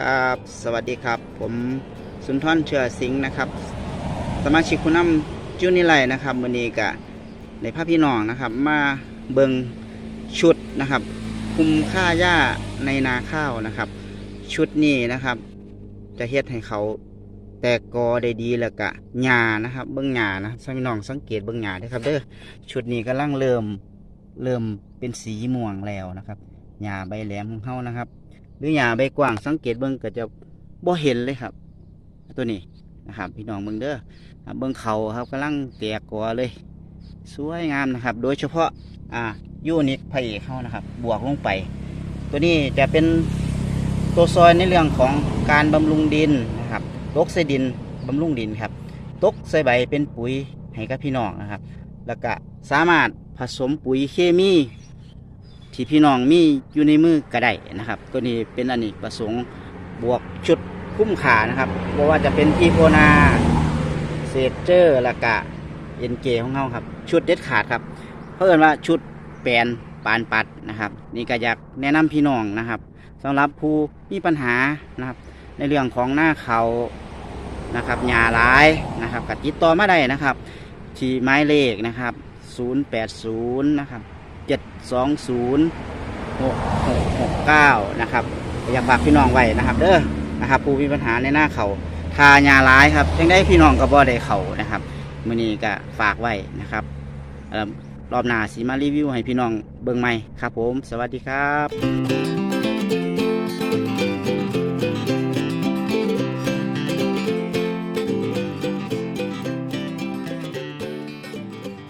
ครับ สวัสดีครับ ผมสุนทรเชือสิงห์นะครับ สมาชิกคุณน้ำจุนิไลนะครับวันนี้กะในภาพพี่น้องนะครับ มาเบิงชุดนะครับ คุมค่าหญ้าในนาข้าวนะครับ ชุดนี้นะครับ จะเฮ็ดให้เขาแตกกอได้ดีแล้วกะหญ้านะครับ เบิ้งหญ้านะสัพี่น้องสังเกตเบิ้งหญ้าด้วยครับเด้อชุดนี้กำลังเริ่มเริ่มเป็นสีม่วงแล้วนะครับหญ้าใบแหลมของเขานะครับ หรือหญ้าใบกว้างสังเกตเบิ้งก็จะบ่เห็นเลยครับ ตัวนี้นะครับ พี่น้องเบิ้งเด้อเบิ้งเขาครับกำลังแตกกอเลย สวยงามนะครับ โดยเฉพาะอ่ายูนิตพระเอกเขานะครับ บวกลงไป ตัวนี้จะเป็นตัวซอยในเรื่องของการบำรุงดินนะครับตกใส่ดินบำรุงดินครับตกใส่ใบเป็นปุ๋ยให้กับพี่น้องนะครับ แล้วก็สามารถผสมปุ๋ยเคมี ที่พี่น้องมีอยู่ในมือก็ได้นะครับ ตัวนี้เป็นอันนี้ประสงค์บวกชุดคุ้มขานะครับเพราะว่าจะเป็นทีโพนาเซเจอร์ล้วก็เอ็นเกของเขาครับ ชุดเด็ดขาดครับเพราะเอิญว่าชุดแปลนปานปัดนะครับ นี่ก็อยากแนะนำพี่น้องนะครับสำหรับผู้มีปัญหานะครับ ในเรื่องของหน้าเขานะครับหญ้าร้ายนะครับก็ติดต่อมาได้นะครับ ที่ไม้เลขนะครับ 080 นะครับ 206669 นะครับ อยากฝากพี่น้องไว้นะครับ เด้อนะครับผู้มีปัญหาในหน้าเขาทายาร้ายครับยังได้พี่น้องกับบ่ได้เขานะครับมือนี้ก็ฝากไว้นะครับรอบหน้าสีมารีวิวให้พี่น้องเบิ่งใหม่ครับผม สวัสดีครับ